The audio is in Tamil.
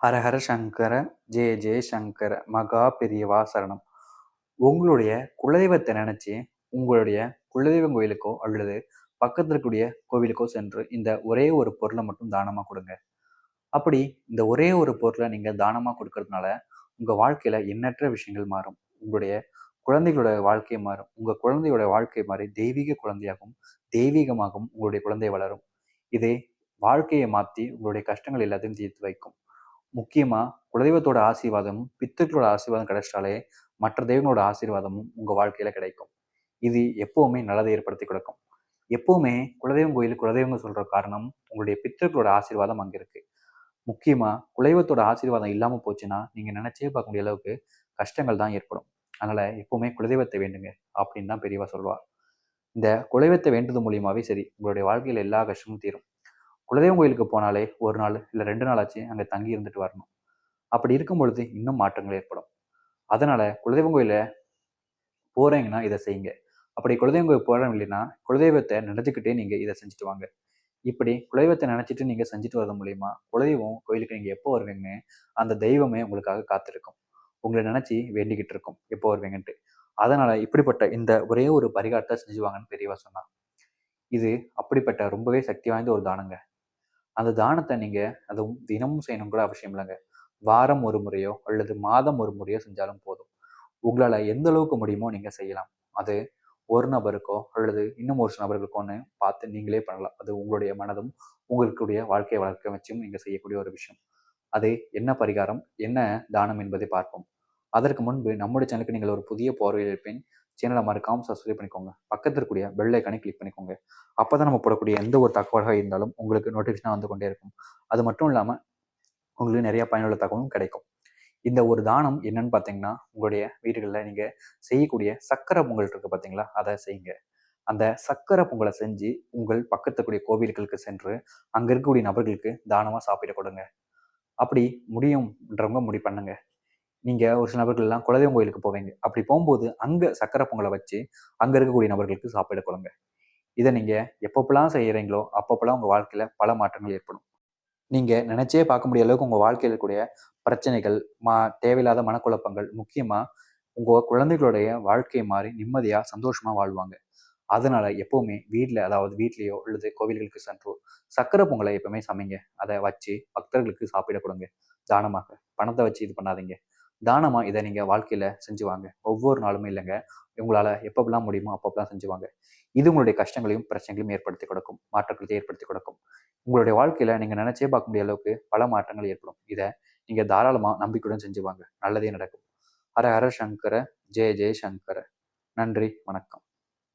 ஹரஹர சங்கர ஜெய ஜெய சங்கர மகா பெரியவா சரணம். உங்களுடைய குலதெய்வத்தை நினைச்சு உங்களுடைய குலதெய்வம் கோயிலுக்கோ அல்லது பக்கத்தில் இருக்கக்கூடிய கோவிலுக்கோ சென்று இந்த ஒரே ஒரு பொருளை மட்டும் தானமாக கொடுங்க. அப்படி இந்த ஒரே ஒரு பொருளை நீங்கள் தானமாக கொடுக்கறதுனால உங்கள் வாழ்க்கையில் எண்ணற்ற விஷயங்கள் மாறும். உங்களுடைய குழந்தைகளோட வாழ்க்கை மாறும். உங்கள் குழந்தையோட வாழ்க்கை மாறி தெய்வீக குழந்தையாகவும் தெய்வீகமாகவும் உங்களுடைய குழந்தை வளரும். இது வாழ்க்கையை மாற்றி உங்களுடைய கஷ்டங்கள் எல்லாத்தையும் தீர்த்து வைக்கும். முக்கியமாக குலதெய்வத்தோட ஆசீர்வாதமும் பித்துக்களோட ஆசீர்வாதம் கிடைச்சிட்டாலே மற்ற தெய்வங்களோட ஆசீர்வாதமும் உங்கள் வாழ்க்கையில் கிடைக்கும். இது எப்போவுமே நல்லதை ஏற்படுத்தி கொடுக்கும். எப்போவுமே குலதெய்வம் கோயில் குலதெய்வங்க சொல்கிற காரணம் உங்களுடைய பித்தர்களோட ஆசீர்வாதம் அங்கே இருக்குது முக்கியமாக குலதெய்வத்தோட ஆசீர்வாதம் இல்லாமல் போச்சுன்னா நீங்கள் நினச்சே பார்க்க முடிய அளவுக்கு கஷ்டங்கள் தான் ஏற்படும். அதனால் எப்போவுமே குலதெய்வத்தை வேண்டுங்க அப்படின்னு தான் பெரியவா சொல்லுவார் இந்த குலதெய்வத்தை வேண்டது மூலியமாகவே சரி உங்களுடைய வாழ்க்கையில் எல்லா கஷ்டமும் தீரும். குலதெய்வம் கோயிலுக்கு போனாலே ஒரு நாள் இல்லை ரெண்டு நாள் ஆச்சு அங்கே தங்கி இருந்துட்டு வரணும். அப்படி இருக்கும் பொழுது இன்னும் மாற்றங்கள் ஏற்படும். அதனால் குலதெய்வம் கோயிலில் போகிறீங்கன்னா இதை செய்யுங்க. அப்படி குலதெய்வம் கோயில் போகிறோம் இல்லைன்னா குலதெய்வத்தை நினச்சிக்கிட்டே நீங்கள் இதை செஞ்சுட்டு வாங்க. இப்படி குலதெய்வத்தை நினச்சிட்டு நீங்கள் செஞ்சுட்டு வரது மூலிமா குலதெய்வம் கோயிலுக்கு நீங்கள் எப்போ வருவீங்கன்னு அந்த தெய்வமே உங்களுக்காக காத்திருக்கும். உங்களை நினச்சி வேண்டிக்கிட்டு இருக்கும். எப்போ வருவீங்கன்ட்டு. அதனால் இப்படிப்பட்ட இந்த ஒரே ஒரு பரிகாரத்தை செஞ்சுவாங்கன்னு பெரியவா சொன்னான் இது அப்படிப்பட்ட ரொம்பவே சக்தி வாய்ந்த ஒரு தானங்க. அந்த தானத்தை நீங்கள் அதுவும் தினமும் செய்யணும் கூட அவசியம் இல்லைங்க. வாரம் ஒரு முறையோ அல்லது மாதம் ஒரு முறையோ செஞ்சாலும் போதும். உங்களால் எந்த அளவுக்கு முடியுமோ நீங்கள் செய்யலாம். அது ஒரு நபருக்கோ அல்லது இன்னும் ஒரு சில நபர்களுக்கோன்னு பார்த்து நீங்களே பண்ணலாம். அது உங்களுடைய மனதும் உங்களுடைய வாழ்க்கையை வளர்க்க வச்சும் நீங்கள் செய்யக்கூடிய ஒரு விஷயம். அது என்ன பரிகாரம் என்ன தானம் என்பதை பார்ப்போம். அதற்கு முன்பு நம்முடைய சேனலுக்கு நீங்கள் ஒரு புதிய போர்வையில் இருப்பேன் சேனலை மறக்காமல் சப்ஸ்கிரைப் பண்ணிக்கோங்க. பக்கத்தில் இருக்கக்கூடிய பெல் ஐக்கானே கிளிக் பண்ணிக்கோங்க. அப்போ தான் நம்ம போடக்கூடிய எந்த ஒரு தகவலாக இருந்தாலும் உங்களுக்கு நோட்டிஃபிகேஷனாக வந்து கொண்டே இருக்கும். அது மட்டும் இல்லாமல் உங்களுக்கு நிறைய பயனுள்ள தகவலும் கிடைக்கும். இந்த ஒரு தானம் என்னன்னு பார்த்தீங்கன்னா உங்களுடைய வீடுகளில் நீங்கள் செய்யக்கூடிய சக்கரை பொங்கல் இருக்குது பார்த்தீங்களா அதை செய்யுங்க. அந்த சக்கரை பொங்கலை செஞ்சு உங்கள் பக்கத்துக்கூடிய கோவில்களுக்கு சென்று அங்கே இருக்கக்கூடிய நபர்களுக்கு தானமாக சாப்பிட கொடுங்க. அப்படி முடியும்ன்றவங்க முடி பண்ணுங்க. நீங்கள் ஒரு சில எல்லாம் குலதெய்வம் கோயிலுக்கு போவீங்க. அப்படி போகும்போது அங்கே சக்கரை பொங்கலை வச்சு அங்கே இருக்கக்கூடிய நபர்களுக்கு சாப்பிட கொடுங்க. இதை நீங்கள் எப்பப்பெல்லாம் செய்கிறீங்களோ அப்பப்பெல்லாம் உங்கள் வாழ்க்கையில் பல மாற்றங்கள் ஏற்படும். நீங்கள் நினச்சே பார்க்க முடிய அளவுக்கு உங்கள் வாழ்க்கையில் இருக்கக்கூடிய பிரச்சனைகள் மா தேவையில்லாத மனக்குழப்பங்கள் முக்கியமாக உங்கள் குழந்தைகளுடைய வாழ்க்கையை மாறி நிம்மதியாக சந்தோஷமாக வாழ்வாங்க. அதனால் எப்போவுமே வீட்டில் அதாவது வீட்லேயோ அல்லது கோவில்களுக்கு சென்றோ சக்கரை பொங்கலை எப்பவுமே சமைங்க. அதை வச்சு பக்தர்களுக்கு சாப்பிட கொடுங்க. தானமாக. பணத்தை வச்சு இது பண்ணாதீங்க. தானமாக இதை நீங்கள் வாழ்க்கையில் செஞ்சுவாங்க? ஒவ்வொரு நாளுமே இல்லைங்க. உங்களால் எப்பப்பெல்லாம் முடியுமோ அப்பப்பெல்லாம் செஞ்சுவாங்க. இது உங்களுடைய கஷ்டங்களையும் பிரச்சனைகளையும் ஏற்படுத்தி கொடுக்கும். மாற்றங்களை ஏற்படுத்தி கொடுக்கும். உங்களுடைய வாழ்க்கையில் நீங்கள் நினச்சே பார்க்க முடிய அளவுக்கு பல மாற்றங்கள் ஏற்படும். இதை நீங்கள் தாராளமாக நம்பிக்கையுடன் செஞ்சுவாங்க. நல்லதே நடக்கும். ஹர ஹர சங்கர ஜெய ஜெய சங்கர. நன்றி வணக்கம்.